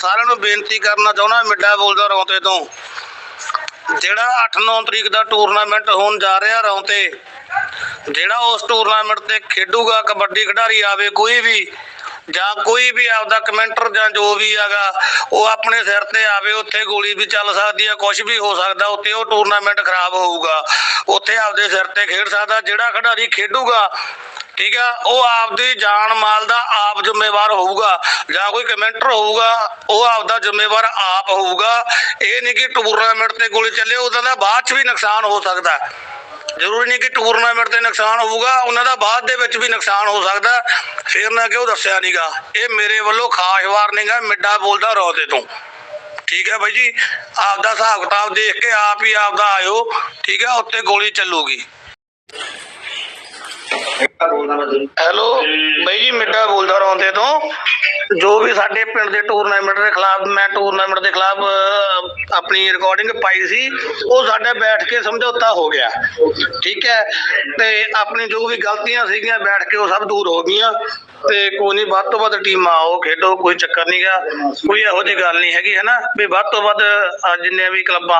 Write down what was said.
ਸਾਰਿਆਂ ਨੂੰ ਬੇਨਤੀ ਕਰਨਾ ਚਾਹੁੰਦਾ ਮਿੱਡਾ ਬੋਲਦਾ ਰੌਂਤੇ ਤੋਂ ਜਿਹੜਾ 8-9 ਤਰੀਕ ਦਾ ਟੂਰਨਾਮੈਂਟ ਹੋਣ ਜਾ ਰਿਹਾ ਰੌਂਤੇ ਜਿਹੜਾ ਉਸ ਟੂਰਨਾਮੈਂਟ ਤੇ ਖੇਡੂਗਾ, ਕਬੱਡੀ ਖਿਡਾਰੀ ਆਵੇ ਕੋਈ ਵੀ, ਜਾਂ ਕੋਈ ਵੀ ਆਪਦਾ ਕਮੈਂਟਰ ਜਾਂ ਜੋ ਵੀ ਹੈਗਾ, ਉਹ ਆਪਣੇ ਸਿਰ ਤੇ ਆਵੇ, ਉੱਥੇ ਗੋਲੀ ਵੀ ਚੱਲ ਸਕਦੀ ਆ ਕੁਝ ਵੀ ਹੋ ਸਕਦਾ, ਉੱਥੇ ਉਹ ਟੂਰਨਾਮੈਂਟ ਖਰਾਬ ਹੋਊਗਾ। ਉੱਥੇ ਆਪਦੇ ਸਿਰ ਤੇ ਖੇਡ ਸਕਦਾ, ਜਿਹੜਾ ਖਿਡਾਰੀ ਖੇਡੂਗਾ ਠੀਕ ਆ? ਉਹ ਆਪਦੀ ਜਾਨ ਮਾਲ ਦਾ ਆਪ ਜ਼ਿੰਮੇਵਾਰ ਹੋਊਗਾ। ਜਾਂ ਕੋਈ ਕਮੈਂਟਰ ਹੋਊਗਾ, ਉਹ ਆਪਦਾ ਜ਼ਿੰਮੇਵਾਰ ਆਪ ਹੋਊਗਾ। ਇਹ ਨਹੀਂ ਕਿ ਟੂਰਨਾਮੈਂਟ ਤੇ ਗੋਲੀ ਚੱਲੇ, ਉਹਦਾ ਦਾ ਬਾਅਦ ਚ ਵੀ ਨੁਕਸਾਨ ਹੋ ਸਕਦਾ। ਹੈ। ਜ਼ਰੂਰੀ ਨਹੀਂ ਕਿ ਟੂਰਨਾਮੈਂਟ ਤੇ ਨੁਕਸਾਨ ਹੋਊਗਾ, ਉਹਨਾਂ ਦਾ ਬਾਅਦ ਦੇ ਵਿੱਚ ਵੀ ਨੁਕਸਾਨ ਹੋ ਸਕਦਾ। ਫੇਰ ਫਿਰ ਨਾ ਕਿ ਉਹ ਦੱਸਿਆ ਨਹੀਂਗਾ ਇਹ ਮੇਰੇ ਵੱਲੋਂ ਖਾਸ ਵਾਰਨਿੰਗ ਹੈ ਮਿੱਡਾ ਬੋਲਦਾ ਰੌਤੇ ਤੋਂ ਠੀਕ ਹੈ ਬਾਈ ਜੀ? ਆਪਦਾ ਹਿਸਾਬ ਕਿਤਾਬ ਦੇਖ ਕੇ ਆਪ ਹੀ ਆਪਦਾ ਆਇਓ। ਠੀਕ ਹੈ ਉੱਤੇ ਗੋਲੀ ਚੱਲੂਗੀ। ਹੈਲੋ, ਬਾਈ ਜੀ ਮਿੱਡਾ ਬੋਲਦਾ ਰੌਂਦੇ ਤੋਂ ਜੋ ਵੀ ਸਾਡੇ ਪਿੰਡ ਦੇ ਟੂਰਨਾਮੈਂਟ ਦੇ ਖਿਲਾਫ, ਮੈਂ ਟੂਰਨਾਮੈਂਟ ਦੇ ਖਿਲਾਫ ਆਪਣੀ ਰਿਕਾਰਡਿੰਗ ਪਾਈ ਸੀ, ਉਹ ਸਾਡਾ ਬੈਠ ਕੇ ਸਮਝੌਤਾ ਹੋ ਗਿਆ। ਠੀਕ ਹੈ? ਤੇ ਆਪਣੀ ਜੋ ਵੀ ਗਲਤੀਆਂ ਸੀਗੀਆਂ, ਬੈਠ ਕੇ ਉਹ ਸਭ ਦੂਰ ਹੋ ਗਈਆਂ। ਤੇ ਕੋਈ ਨਹੀਂ ਵੱਧ ਤੋਂ ਵੱਧ ਟੀਮਾਂ ਆਓ, ਖੇਡੋ, ਕੋਈ ਚੱਕਰ ਨਹੀਂਗਾ ਕੋਈ ਇਹੋ ਜਿਹੀ ਗੱਲ ਨਹੀਂ ਹੈਗੀ ਹੈ ਨਾ ਵੀ ਵੱਧ ਤੋਂ ਵੱਧ ਜਿੰਨੇ ਵੀ ਕਲੱਬਾਂ